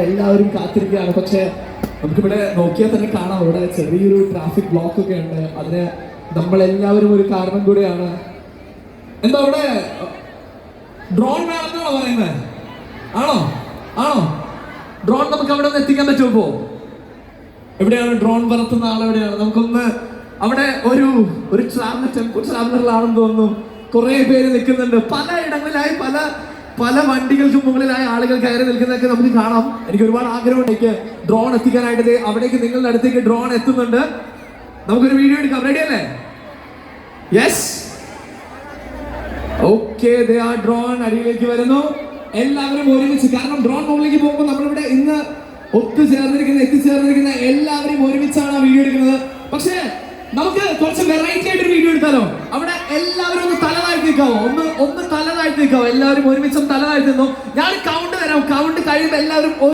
എല്ലാവരും കാത്തിരിക്കുകയാണ്. പക്ഷെ നമുക്കിവിടെ നോക്കിയാൽ തന്നെ കാണാം. ഇവിടെ ചെറിയൊരു ട്രാഫിക് ബ്ലോക്ക് ഒക്കെ ഉണ്ട്. അതിന് നമ്മളെല്ലാവരും ഒരു കാരണം കൂടിയാണ്. എന്താ അവിടെ? ഡ്രോൺ വേണമെന്നാണോ പറയുന്നത് ആണോ? ആണോ? ഡ്രോൺ നമുക്ക് അവിടെ നിന്ന് എത്തിക്കാൻ പറ്റുമോ എവിടെയാണ് ഡ്രോൺ പറത്തുന്ന ആൾ? എവിടെയാണ്? നമുക്കൊന്ന് അവിടെ ഒരു ഒരു ട്രാവലർ ടെമ്പോ ട്രാവലറിലാണെന്ന് തോന്നുന്നു. കുറെ പേര് നിൽക്കുന്നുണ്ട്. പലയിടങ്ങളിലായി പല പല വണ്ടികൾക്ക് മുകളിലായ ആളുകൾ കയറി നിൽക്കുന്നതൊക്കെ നമുക്ക് കാണാം. എനിക്ക് ഒരുപാട് ആഗ്രഹമുണ്ട് എനിക്ക് ഡ്രോൺ എത്തിക്കാനായിട്ട്. അവിടേക്ക് നിങ്ങളുടെ അടുത്തേക്ക് ഡ്രോൺ എത്തുന്നുണ്ട്. നമുക്കൊരു വീഡിയോ എടുക്കാം. റെഡി അല്ലേ? യെസ് ഓക്കെ ഡ്രോൺ അടിയിലേക്ക് വരുന്നു. എല്ലാവരും ഒരുമിച്ച് കാരണം ഡ്രോൺ മുകളിലേക്ക് പോകുമ്പോൾ നമ്മളിവിടെ ഇന്ന് ഒത്തുചേർന്നിരിക്കുന്ന എത്തിച്ചേർന്നിരിക്കുന്ന എല്ലാവരും ഒരുമിച്ചാണ് വീഡിയോ എടുക്കുന്നത്. പക്ഷേ നമുക്ക് കുറച്ച് വെറൈറ്റി ആയിട്ട് വീഡിയോ എടുത്താലോ? അവിടെ എല്ലാവരും ഒന്ന് നിൽക്കാവോ? ഒന്ന് ഒന്ന് തല താഴ്ത്തി നിൽക്കാവോ? എല്ലാവരും ഒരുമിച്ച് തല താഴ്ത്തി ഞാൻ കൗണ്ട് തരാം. കൗണ്ട് കഴിയുമ്പോൾ എല്ലാവരും